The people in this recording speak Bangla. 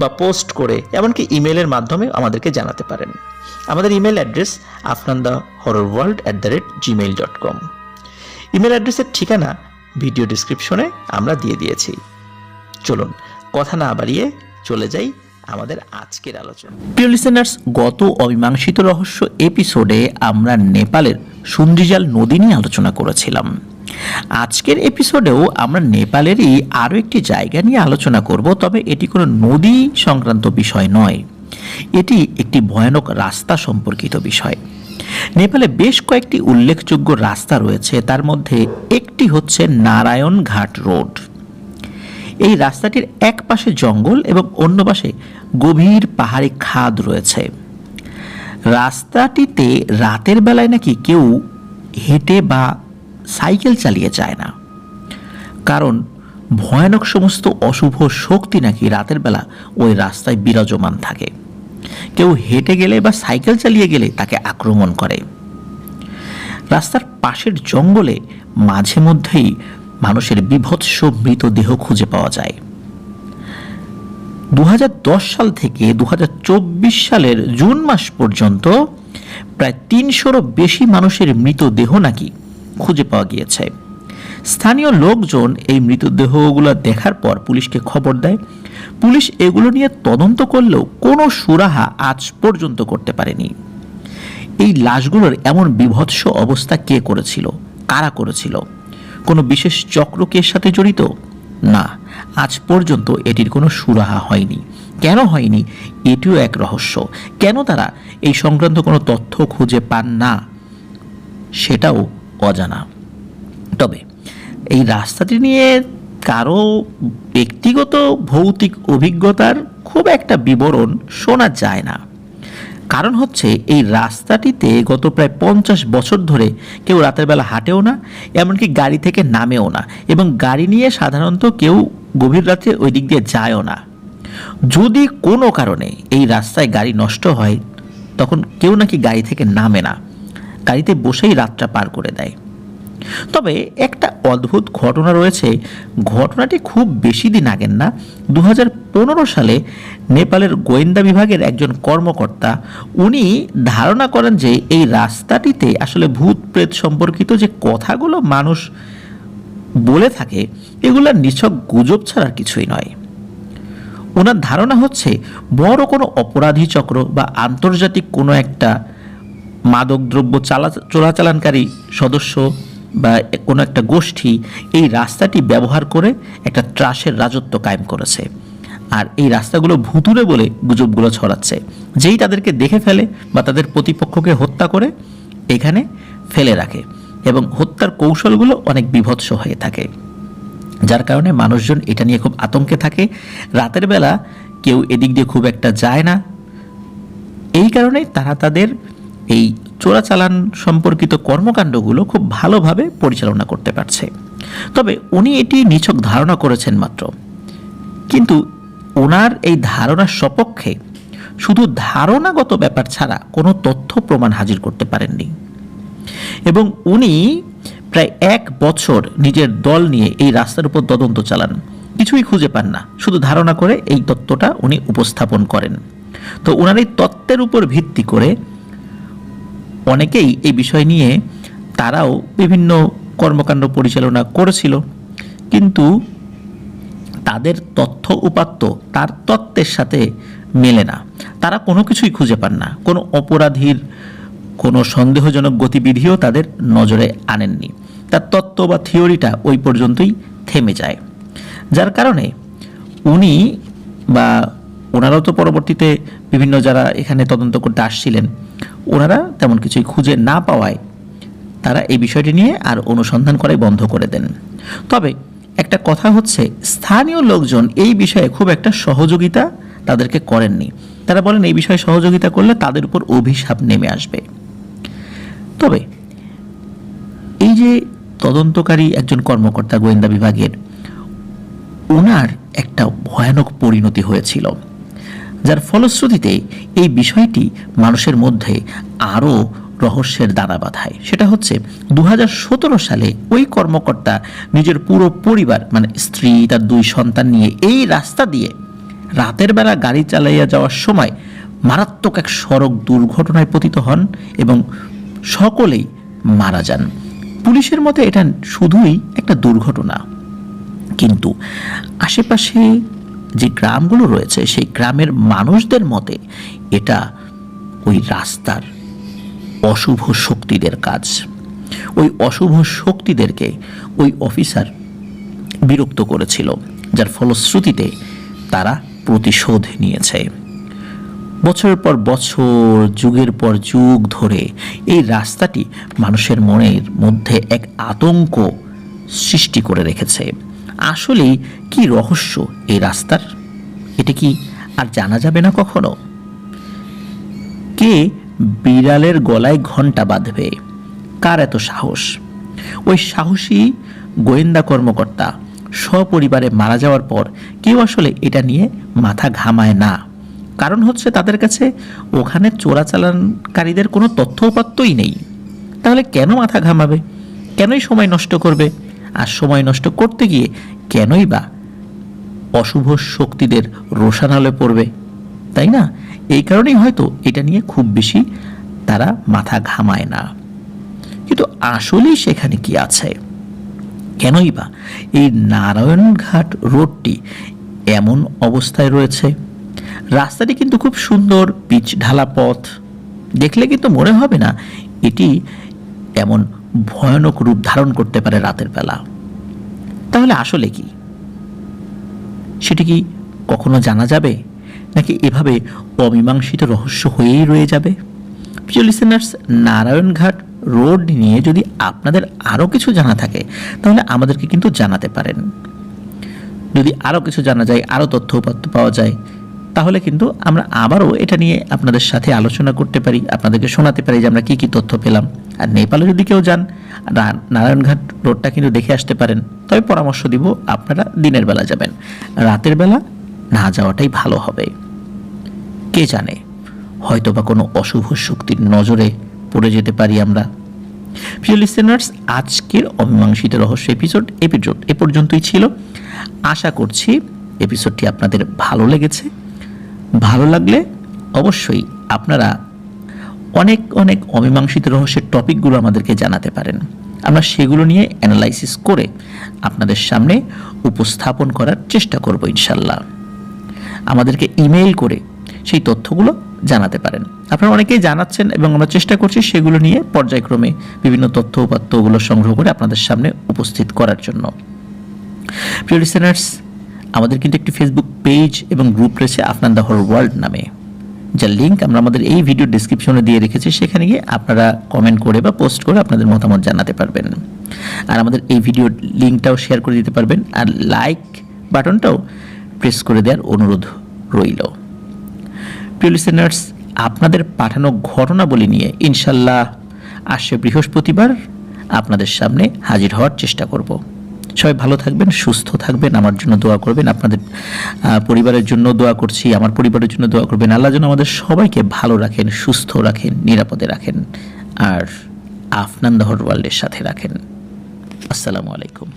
বা পোস্ট করে, এমনকি ইমেলের মাধ্যমে আমাদেরকে জানাতে পারেন। আমাদের email address Afnan the horror world at the rate Gmail dot com email অ্যাড্রেসের ঠিকানা ভিডিও ডিসক্রিপশনে আমরা দিয়ে দিয়েছি। চলুন, কথা না বাড়িয়ে চলে যাই আমাদের আজকের আলোচনা। প্রিয় লিসেনার্স গত অমীমাংসিত রহস্য এপিসোডে আমরা নেপালের সুন্দ্রিজাল নদী নিয়ে আলোচনা করেছিলাম। আজকের এপিসোডেও আমরা নেপালেরই আরও একটি জায়গা নিয়ে আলোচনা করব, তবে এটি কোনো নদী সংক্রান্ত বিষয় নয়। এটি একটি ভয়ানক রাস্তা সম্পর্কিত বিষয়। নেপালে বেশ কয়েকটি উল্লেখযোগ্য রাস্তা রয়েছে, তার মধ্যে একটি হচ্ছে নারায়ণ ঘাট রোড। এই রাস্তাটির এক পাশে জঙ্গল এবং অন্য পাশে গভীর পাহাড়ি খাদ রয়েছে। রাস্তাটিতে রাতের বেলায় নাকি কেউ হেঁটে বা সাইকেল চালিয়ে যায় না। কারণ ভয়ানক সমস্ত অশুভ শক্তি নাকি রাতের বেলা ওই রাস্তায় বিরাজমান থাকে। কেউ হেঁটে গেলে বা সাইকেল চালিয়ে গেলে তাকে আক্রমণ করে। রাস্তার পাশের জঙ্গলে মাঝে মধ্যেই মানুষের বিভৎস মৃতদেহ খুঁজে পাওয়া যায়। দু হাজার দশ সাল থেকে দু হাজার চব্বিশ সালের জুন মাস পর্যন্ত প্রায় তিনশোরও বেশি মানুষের মৃতদেহ নাকি খুঁজে পাওয়া গিয়েছে। স্থানীয় লোকজন এই মৃতদেহগুলো দেখার পর পুলিশকে খবর দেয়। পুলিশ এগুলো নিয়ে তদন্ত করলেও কোনো সুরাহা আজ পর্যন্ত করতে পারেনি। এই লাশগুলোর এমন বিভৎস অবস্থা কে করেছিল? কারা করেছিল? কোনো বিশেষ চক্রকের সাথে জড়িত? না, আজ পর্যন্ত এটির কোনো সুরাহা হয়নি। কেন হয়নি? এটিও এক রহস্য। কেন তারা এই সংক্রান্ত কোনো তথ্য খুঁজে পান না? সেটাও অজানা। তবে এই রাস্তাটি নিয়ে কারও ব্যক্তিগত ভৌতিক অভিজ্ঞতার খুব একটা বিবরণ শোনা যায় না। কারণ হচ্ছে এই রাস্তাটিতে গত প্রায় পঞ্চাশ বছর ধরে কেউ রাতের বেলা হাঁটেও না, এমনকি গাড়ি থেকে নামেও না এবং গাড়ি নিয়ে সাধারণত কেউ গভীর রাতে ওই দিক দিয়ে যায়ও না। যদি কোনো কারণে এই রাস্তায় গাড়ি নষ্ট হয়, তখন কেউ নাকি গাড়ি থেকে নামে না। গাড়িতে বসেই রাতটা পার করে দেয়। তবে একটা অদ্ভুত ঘটনা রয়েছে। ঘটনাটি খুব বেশি দিন আগের না দু হাজার পনেরো সালে নেপালের গোয়েন্দা বিভাগের একজন কর্মকর্তা, উনি ধারণা করেন যে এই রাস্তাটিতে আসলে ভূত প্রেত সম্পর্কিত যে কথাগুলো মানুষ বলে থাকে এগুলো নিছক গুজব ছাড়ার কিছুই নয়। ওনার ধারণা হচ্ছে, বড় কোনো অপরাধী চক্র বা আন্তর্জাতিক কোনো একটা মাদকদ্রব্য চালা চোরাচালানকারী সদস্য বা কোনো একটা গোষ্ঠী এই রাস্তাটি ব্যবহার করে একটা ট্রাসের রাজত্ব কায়েম করেছে। আর এই রাস্তাগুলো ভুতুরে বলে গুজবগুলো ছড়াচ্ছে। যেই তাদেরকে দেখে ফেলে বা তাদের প্রতিপক্ষকে হত্যা করে, এখানে ফেলে রাখে এবং হত্যার কৌশলগুলো অনেক বিভৎস হয়ে থাকে। যার কারণে মানুষজন এটা নিয়ে খুব আতঙ্কে থাকে। রাতের বেলা কেউ এদিক দিয়ে খুব একটা যায় না। এই কারণে তারা তাদের এই চোরাচালান সম্পর্কিত কর্মকাণ্ডগুলো খুব ভালোভাবে পরিচালনা করতে পারছে। তবে উনি এটি নিছক ধারণা করেছেন মাত্র। কিন্তু ওনার এই ধারণার সপক্ষে শুধু ধারণাগত ব্যাপার ছাড়া কোনো তথ্য প্রমাণ হাজির করতে পারেননি। এবং উনি প্রায় এক বছর নিজের দল নিয়ে এই রাস্তার উপর তদন্ত চালান। কিছুই খুঁজে পান না। শুধু ধারণা করে এই তত্ত্বটা উনি উপস্থাপন করেন। তো ওনার এই তত্ত্বের উপর ভিত্তি করে অনেকেই এই বিষয় নিয়ে তারাও বিভিন্ন কর্মকাণ্ড পরিচালনা করেছিল। কিন্তু তাদের তথ্য উপাত্ত, তার তত্ত্বের সাথে মেলে না। তারা কোনো কিছুই খুঁজে পান না। কোনো অপরাধীর কোনো সন্দেহজনক গতিবিধিও তাদের নজরে আনেননি। তার তত্ত্ব বা থিওরিটা ওই পর্যন্তই থেমে যায়। যার কারণে উনি বা ওনারাও তো পরবর্তীতে বিভিন্ন যারা এখানে তদন্ত করতে আসছিলেন, ওনারা তেমন কিছুই খুঁজে না পাওয়ায় তারা এই বিষয়টি নিয়ে আর অনুসন্ধান করাই বন্ধ করে দেন। তবে একটা কথা হচ্ছে, স্থানীয় লোকজন এই বিষয়ে খুব একটা সহযোগিতা তাদেরকে করেননি। তারা বলেন, এই বিষয়ে সহযোগিতা করলে তাদের উপর অভিশাপ নেমে আসবে। তবে এই যে তদন্তকারী একজন কর্মকর্তা গোয়েন্দা বিভাগের, ওনার একটা ভয়ানক পরিণতি হয়েছিল। ফলশ্রুতিতে এই বিষয়টি মানুষের মধ্যে আরও রহস্যের দানা বাঁধায়। সেটা হচ্ছে দু হাজার সতেরো সালে ওই কর্মকর্তা নিজের পুরো পরিবার মানে স্ত্রী, তার দুই সন্তান নিয়ে এই রাস্তা দিয়ে রাতের বেলা গাড়ি চালাইয়া যাওয়ার সময় মারাত্মক এক সড়ক দুর্ঘটনায় পতিত হন এবং সকলেই মারা যান। পুলিশের মতে এটা শুধুই একটা দুর্ঘটনা। কিন্তু আশেপাশে যে গ্রামগুলো রয়েছে, সেই গ্রামের মানুষদের মতে এটা ওই রাস্তার অশুভ শক্তিদের কাজ। ওই অশুভ শক্তিদেরকে ওই অফিসার বিরক্ত করেছিল, যার ফলশ্রুতিতে তারা প্রতিশোধ নিয়েছে। বছরের পর বছর, যুগের পর যুগ ধরে এই রাস্তাটি মানুষের মনের মধ্যে এক আতঙ্ক সৃষ্টি করে রেখেছে। আসলেই কি রহস্য এই রাস্তার? এটা কি আর জানা যাবে না কখনো? কে বিড়ালের গলায় ঘণ্টা বাঁধবে? কার এত সাহস? ওই সাহসী গোয়েন্দা কর্মকর্তা সপরিবারে মারা যাওয়ার পর কেউ আসলে এটা নিয়ে মাথা ঘামায় না। কারণ হচ্ছে তাদের কাছে ওখানে চোরাচালানকারীদের কোনো তথ্য উপাত্তই নেই। তাহলে কেন মাথা ঘামাবে? কেনই সময় নষ্ট করবে? আর সময় নষ্ট করতে গিয়ে কেনই বা? অশুভ শক্তিদের রোশানালে পড়বে, তাই না? এই কারণেই হয়তো এটা নিয়ে খুব বেশি তারা মাথা ঘামায় না। কিন্তু আসলেই সেখানে কি আছে? কেনই বা? এই নারায়ণঘাট রোডটি এমন অবস্থায় রয়েছে। রাস্তাটি কিন্তু খুব সুন্দর, পিচ ঢালা পথ। দেখলে কিন্তু মনে হবে না এটি এমন ভয়ানক রূপ ধারণ করতে পারে রাতের বেলা। তাহলে আসলে কি? সেটি কি কখনো জানা যাবে? নাকি এভাবে অমীমাংসিত রহস্য হয়েই রয়ে যাবে? প্রিয় লিসেনার্স নারায়ণঘাট রোড নিয়ে যদি আপনাদের আরও কিছু জানা থাকে, তাহলে আমাদেরকে কিন্তু জানাতে পারেন। যদি আরও কিছু জানা যায়, আরও তথ্য উপাত্ত পাওয়া যায় তাহলে কিন্তু আমরা আবারও এটা নিয়ে আপনাদের সাথে আলোচনা করতে পারি, আপনাদেরকে শোনাতে পারি যে আমরা কী কী তথ্য পেলাম। আর নেপালে যদি কেউ যান নারায়ণঘাট রোডটা কিন্তু দেখে আসতে পারেন। তবে পরামর্শ দিব, আপনারা দিনের বেলা যাবেন। রাতের বেলা না যাওয়াটাই ভালো হবে। কে জানে হয়তো বা কোনো অশুভ শক্তির নজরে পড়ে যেতে পারি আমরা। প্রিয় লিসেনার্স আজকের অমীমাংসিত রহস্য এপিসোড এপিসোড এ পর্যন্তই ছিল। আশা করছি এপিসোডটি আপনাদের ভালো লেগেছে। ভালো লাগলে অবশ্যই আপনারা অনেক অনেক অমীমাংসিত রহস্যের টপিকগুলো আমাদেরকে জানাতে পারেন। আমরা সেগুলো নিয়ে অ্যানালাইসিস করে আপনাদের সামনে উপস্থাপন করার চেষ্টা করব ইনশাল্লাহ আমাদেরকে ইমেইল করে সেই তথ্যগুলো জানাতে পারেন। আপনারা অনেকেই জানাচ্ছেন এবং আমরা চেষ্টা করছি সেগুলো নিয়ে পর্যায়ক্রমে বিভিন্ন তথ্য উপাত্তগুলো সংগ্রহ করে আপনাদের সামনে উপস্থিত করার জন্য। প্রিয় লিসেনার্স আমাদের কিন্তু একটি ফেসবুক পেজ এবং গ্রুপ রয়েছে আফনান দা হর ওয়ার্ল্ড নামে। যার লিঙ্ক আমরা আমাদের এই ভিডিও ডিসক্রিপশনে দিয়ে রেখেছি, সেখানে গিয়ে আপনারা কমেন্ট করে বা পোস্ট করে আপনাদের মতামত জানাতে পারবেন। আর আমাদের এই ভিডিওর লিঙ্কটাও শেয়ার করে দিতে পারবেন, আর লাইক বাটনটাও প্রেস করে দেওয়ার অনুরোধ রইল। প্রিয় লিসেনার্স আপনাদের পাঠানো ঘটনাবলী নিয়ে ইনশাল্লাহ আসছে বৃহস্পতিবার। আপনাদের সামনে হাজির হওয়ার চেষ্টা করব। সবাই ভালো থাকবেন, সুস্থ থাকবেন, আমার জন্য দোয়া করবেন, আপনাদের পরিবারের জন্য দোয়া করছি, আমার পরিবারের জন্য দোয়া করবেন, আল্লাহ যেন আমাদের সবাইকে ভালো রাখেন, সুস্থ রাখেন, নিরাপদে রাখেন, আর আফনান দহর ওয়ার্ল্ডের সাথে রাখেন। আসসালামু আলাইকুম।